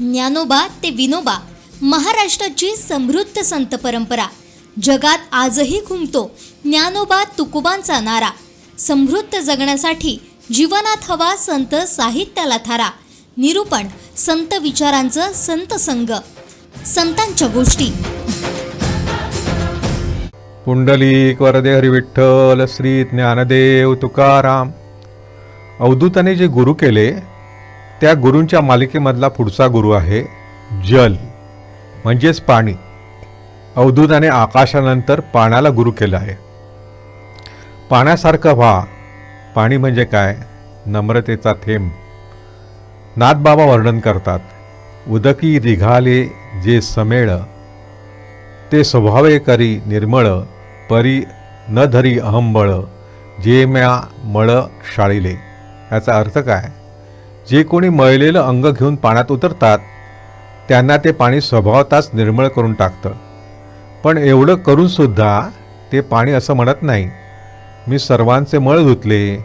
ज्ञानोबा ते विनोबा महाराष्ट्राची समृद्ध संत परंपरा. जगात आजही घुमतो ज्ञानोबा तुकोबांचा नारा. समृद्ध जगण्यासाठी जीवनात हवा संत साहित्याला थारा. निरूपण संत विचारांचं संत संग संतांच्या गोष्टी. पुंडलिक वरदे हरिविठ्ठल श्री ज्ञानदेव तुकाराम. अवधूताने जे गुरु केले त्या गुरूंच्या मालिकेमधला पुढचा गुरु आहे जल म्हणजेच पाणी. अवधूताने आकाशानंतर पाण्याला गुरु केलं आहे. पाण्यासारखं व्हा. पाणी म्हणजे काय? नम्रतेचा थेंब. नाथबाबा वर्णन करतात उदकी रिघाले जे समेळ ते स्वभावे करी निर्मळ परी न धरी अहंबळ जे म्या मळ शाळिले याचा अर्थ काय? जे कोणी मळलेलं अंग घेऊन पाण्यात उतरतात त्यांना ते पाणी स्वभावताच निर्मळ करून टाकतं. पण एवढं करूनसुद्धा ते पाणी असं म्हणत नाही मी सर्वांचे मळ धुतले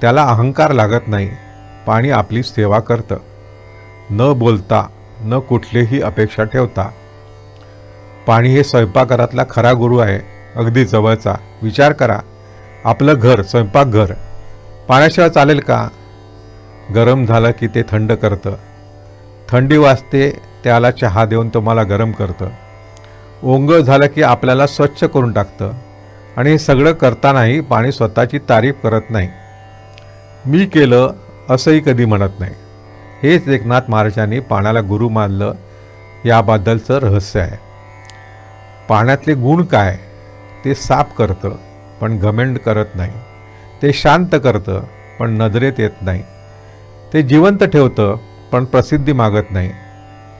त्याला अहंकार लागत नाही पाणी आपली सेवा करतं. न बोलता न कुठलीही अपेक्षा ठेवता. पाणी हे स्वयंपाकघरातला खरा गुरु आहे अगदी जवळचा. विचार करा. आपलं घर स्वयंपाकघर. पाण्याशिवाय चालेल का? गरम झालं की ते थंड करतं. थंडी वाजते त्याला चहा देऊन तुम्हाला गरम करतं. ओंगळ झालं की आपल्याला स्वच्छ करून टाकतं. आणि हे सगळं करतानाही पाणी स्वतःची तारीफ करत नाही. मी केलं असंही कधी म्हणत नाही. हेच एकनाथ महाराजांनी पाण्याला गुरु मानलं याबद्दलचं रहस्य आहे. पाण्यातले गुण काय? ते साफ करतं पण घमेंड करत नाही. ते शांत करतं पण नजरेत येत नाही. ते जिवंत ठेवतं पण प्रसिद्धी मागत नाही.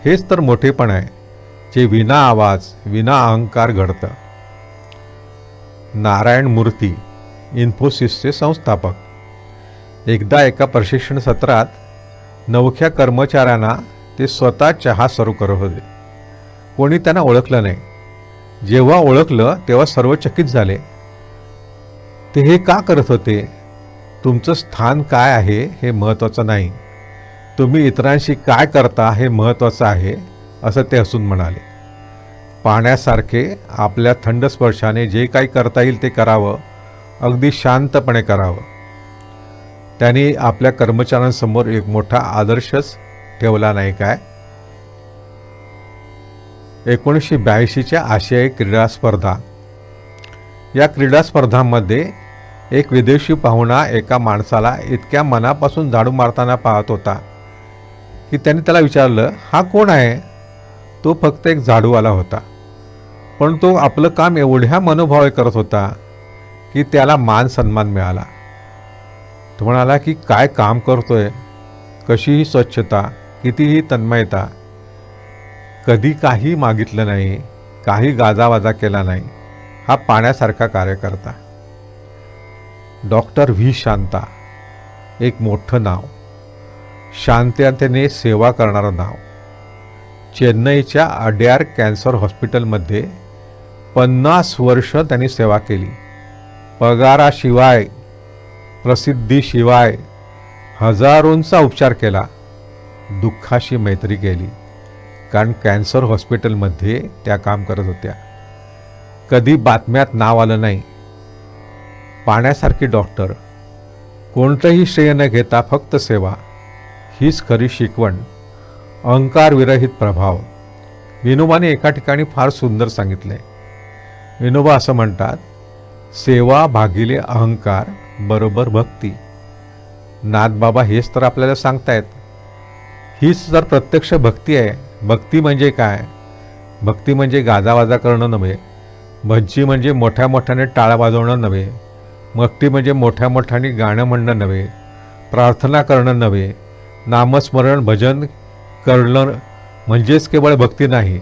हेच तर मोठेपण आहे जे विना आवाज विना अहंकार घडतं. नारायण मूर्ती इन्फोसिसचे संस्थापक. एकदा एका प्रशिक्षण सत्रात नवख्या कर्मचाऱ्यांना ते स्वतः चहा सर्व करत होते. कोणी त्यांना ओळखलं नाही. जेव्हा ओळखलं तेव्हा सर्व चकित झाले. ते हे का करत होते? तुमचं स्थान काय आहे हे महत्त्वाचं नाही. तुम्ही इतरांशी काय करता हे महत्त्वाचं आहे असं ते हसून म्हणाले. पाण्यासारखे आपल्या थंड स्पर्शाने जे काही करता येईल ते करावं अगदी शांतपणे करावं. त्यांनी आपल्या कर्मचाऱ्यांसमोर एक मोठा आदर्शच ठेवला नाही काय? एकोणीसशे ब्याऐंशीच्या आशियाई क्रीडा स्पर्धा. या क्रीडा स्पर्धांमध्ये एक विदेशी पाहुणा एका माणसाला इतक्या मनापासून झाडू मारताना पाहत होता की त्याने त्याला विचारलं हा कोण आहे? तो फक्त एक झाडूवाला होता. पण तो आपलं काम एवढ्या मनोभावे करत होता की त्याला मान सन्मान मिळाला. तो म्हणाला की काय काम करतोय? कशीही स्वच्छता? कितीही तन्मयता? कधी काही मागितलं नाही काही गाजावाजा केला नाही. हा पाण्यासारखा कार्यकर्ता डॉक्टर व्ही. शांता. एक मोठं नाव. शांततेने सेवा करणारं नाव. चेन्नईच्या अड्यार कॅन्सर हॉस्पिटलमध्ये पन्नास वर्ष त्यांनी सेवा केली. पगाराशिवाय प्रसिद्धीशिवाय हजारोंचा उपचार केला. दुःखाशी मैत्री केली. कारण कॅन्सर हॉस्पिटलमध्ये त्या काम करत होत्या. कधी बातम्यात नाव आलं नाही. पाण्यासारखी डॉक्टर. कोणतंही श्रेय न घेता फक्त सेवा. हीच खरी शिकवण. अहंकारविरहित प्रभाव. विनोबाने एका ठिकाणी फार सुंदर सांगितले. विनोबा असं म्हणतात सेवा भागिले अहंकार बरोबर भक्ती. नाथबाबा हेच तर आपल्याला सांगतायत. हीच तर प्रत्यक्ष भक्ती आहे भक्ती म्हणजे काय? भक्ती म्हणजे गाजावाजा करणं नव्हे. भज्जी म्हणजे मोठ्या मोठ्याने टाळा वाजवणं नव्हे. भक्ती म्हणजे मोठ्या मोठ्याने गाणं म्हणणं नव्हे प्रार्थना करणं नव्हे नामस्मरण भजन करणं म्हणजेच केवळ भक्ती नाही.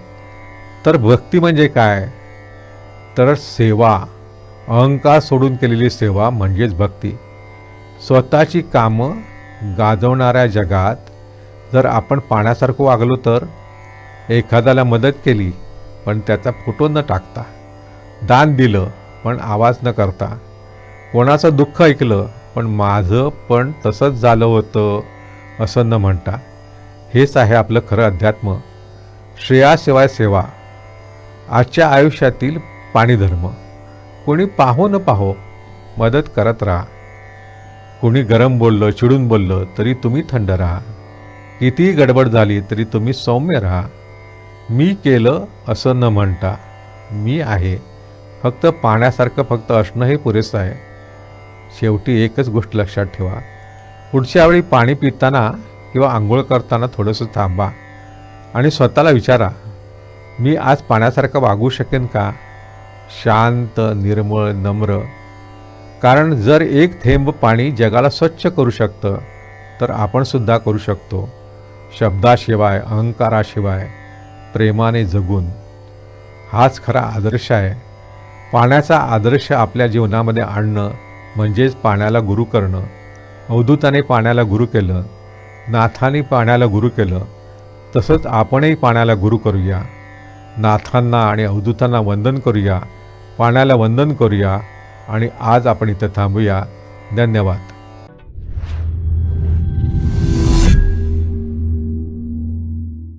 तर भक्ती म्हणजे काय? तर सेवा अहंकार सोडून केलेली सेवा म्हणजेच भक्ती. स्वतःची कामं गाजवणाऱ्या जगात जर आपण पाण्यासारखं वागलो तर एखाद्याला मदत केली पण त्याचा फोटो न टाकता दान दिलं पण आवाज न करता कोणाचं दुःख ऐकलं पण माझं पण तसंच झालं होतं असं न म्हणता. हेच आहे आपलं खरं अध्यात्म. श्रेयाशिवाय सेवा. आजच्या आयुष्यातील पाणीधर्म. कोणी पाहो न पाहो मदत करत राहा. कोणी गरम बोललं चिडून बोललं तरी तुम्ही थंड राहा. कितीही गडबड झाली तरी तुम्ही सौम्य राहा. मी केलं असं न म्हणता मी आहे. फक्त पाण्यासारखं फक्त असणं हे पुरेसं आहे. शेवटी एकच गोष्ट लक्षात ठेवा. पुढच्या वेळी पाणी पिताना किंवा आंघोळ करताना थोडंसं थांबा आणि स्वतःला विचारा मी आज पाण्यासारखं वागू शकेन का? शांत निर्मळ नम्र. कारण जर एक थेंब पाणी जगाला स्वच्छ करू शकतं तर आपणसुद्धा करू शकतो. शब्दाशिवाय अहंकाराशिवाय प्रेमाने जगून. हाच खरा आदर्श आहे. पाण्याचा आदर्श आपल्या जीवनामध्ये आणणं म्हणजेच पाण्याला गुरु करणं अवधूताने पाण्याला गुरु केलं नाथाने पाण्याला गुरु केलं तसंच आपणही पाण्याला गुरु करूया. नाथांना आणि अवधूतांना वंदन करूया पाण्याला वंदन करूया आणि आज आपण इथं थांबूया. धन्यवाद.